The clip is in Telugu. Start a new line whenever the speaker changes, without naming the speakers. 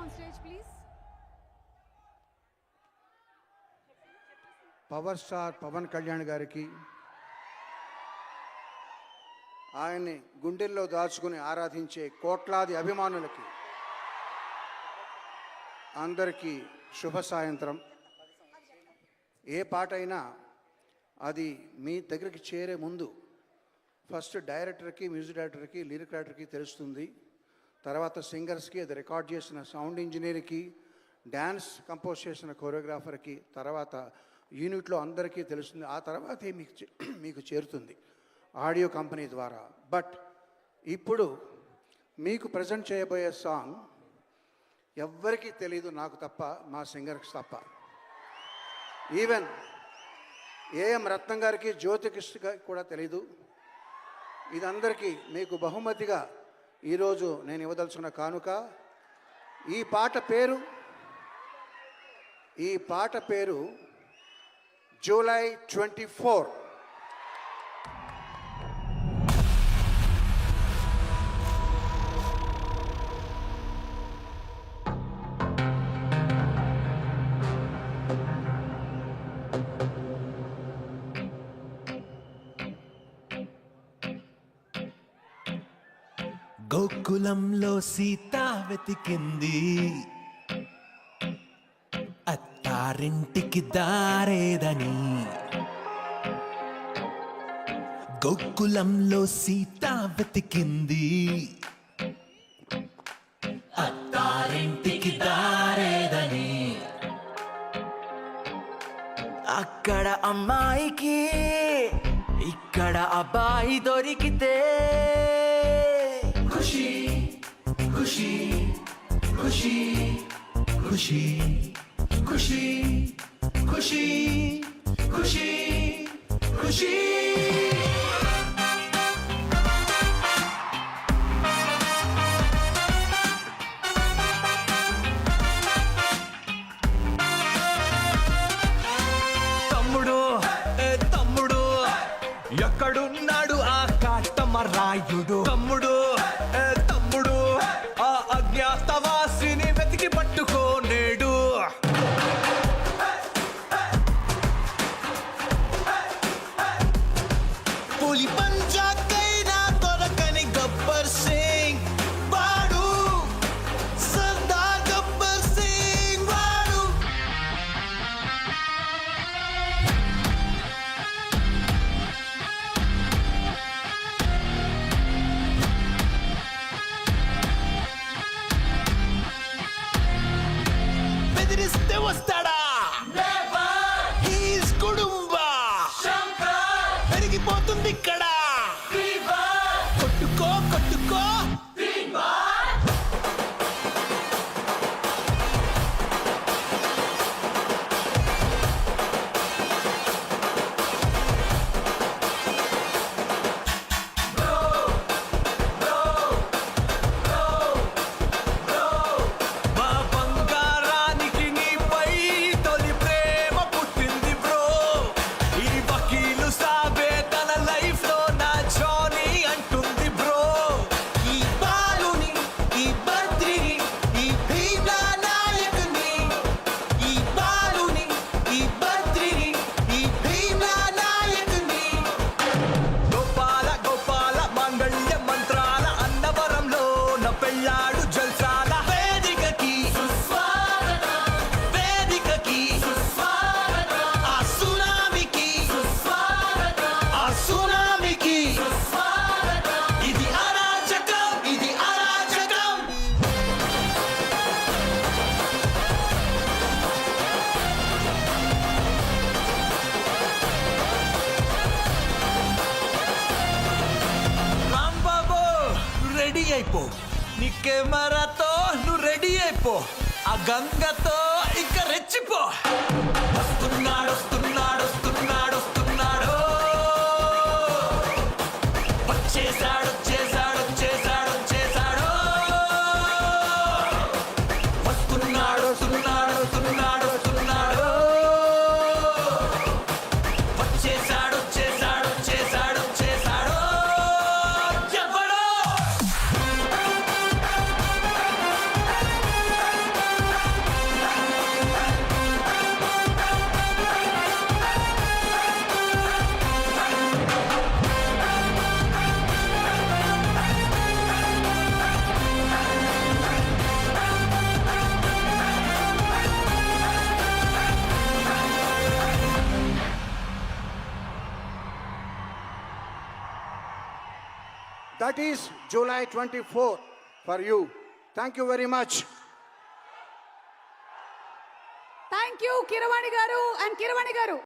on stage, please.
Power star Pawan Kalyan గారికి ఆయన్ని గుండెల్లో దాచుకుని ఆరాధించే కోట్లాది అభిమానులకి అందరికీ శుభ సాయంత్రం ఏ పాట అయినా అది మీ దగ్గరికి చేరే ముందు ఫస్ట్ డైరెక్టర్కి మ్యూజిక్ డైరెక్టర్కి లిరిక్ రైటర్కి తెలుస్తుంది తర్వాత సింగర్స్కి అది రికార్డ్ చేసిన సౌండ్ ఇంజనీర్కి డ్యాన్స్ కంపోజ్ చేసిన కొరియోగ్రాఫర్కి తర్వాత యూనిట్లో అందరికీ తెలుస్తుంది. ఆ తర్వాతే మీకు చే- మీకు చేరుతుంది ఆడియో కంపెనీ ద్వారా. బట్ ఇప్పుడు మీకు ప్రజెంట్ చేయబోయే సాంగ్ ఎవ్వరికీ తెలియదు నాకు తప్ప మా సింగర్కి తప్ప. ఈవెన్ ఏఎం రత్నం గారికి జ్యోతికృష్ణకి కూడా తెలీదు. ఇదందరికీ మీకు బహుమతిగా ఈరోజు నేను ఇవ్వదలుచుకున్న కానుక ఈ పాట పేరు ఈ పాట పేరు జూలై ట్వంటీ ఫోర్.
గోకులంలో సీత వెతికింది. అత్తారింటికి దారేదని. గోకులంలో సీత వెతికింది. అత్తారింటికి దారేదని. అక్కడ అమ్మాయికి ఇక్కడ అబ్బాయి దొరికితే ఖుషి ఖుషి ఖుషి ఖుషి ఖుషి. తమ్ముడు ఏ తమ్ముడు ఎక్కడున్నాడు ఆ కాటమరాయుడు తమ్ముడు రెడీ అయిపో. నీ కెమెరాతో నువ్వు రెడీ అయిపో. ఆ గంగతో ఇక రెచ్చిపో.
That is July 24 for you. Thank you very much.
Thank you, Kiravani Garu and Kiravani Garu.